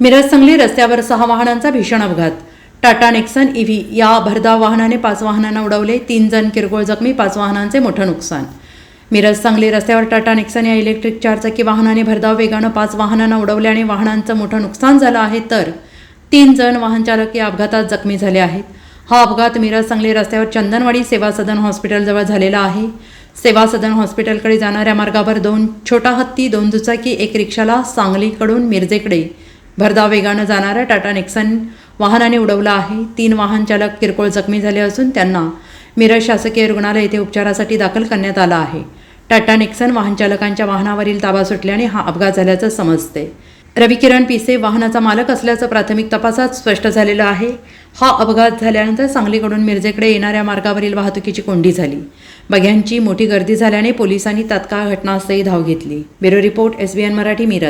मिरज सांगली रस्त्यावर सहा वाहनांचा भीषण अपघात. टाटा नेक्सन ईव्ही या भरधाव वाहनाने पाच वाहनांना उडवले तीन जण किरकोळ जखमी पाच वाहनांचे मोठं नुकसान. मिरज सांगली रस्त्यावर टाटा नेक्सन या इलेक्ट्रिक चारचाकी वाहनाने भरधाव वेगानं पाच वाहनांना उडवल्याने वाहनांचं मोठं नुकसान झालं आहे तर तीन जण वाहनचालक या अपघातात जखमी झाले आहेत. हा अपघात मिरज सांगली रस्त्यावर चंदनवाडी सेवा सदन हॉस्पिटलजवळ झालेला आहे. सेवा सदन हॉस्पिटलकडे जाणाऱ्या मार्गावर दोन छोटा हत्ती दोन दुचाकी एक रिक्षाला सांगलीकडून मिरजेकडे भरधाव वेगानं जाणाऱ्या टाटा नेक्सन वाहनाने उडवलं आहे. तीन वाहन चालक किरकोळ जखमी झाले असून त्यांना मिरज शासकीय रुग्णालय येथे उपचारासाठी दाखल करण्यात आला आहे. टाटा नेक्सन वाहन चालकांच्या वाहनावरील ताबा सुटल्याने हा अपघात झाल्याचं समजते. रविकिरण पिसे वाहनाचा मालक असल्याचं प्राथमिक तपासात स्पष्ट झालेलं आहे. हा अपघात झाल्यानंतर सांगलीकडून मिरजेकडे येणाऱ्या मार्गावरील वाहतुकीची कोंडी झाली. बघ्यांची मोठी गर्दी झाल्याने पोलिसांनी तात्काळ घटनास्थळी धाव घेतली. Bureau report SBN Marathi Miraj.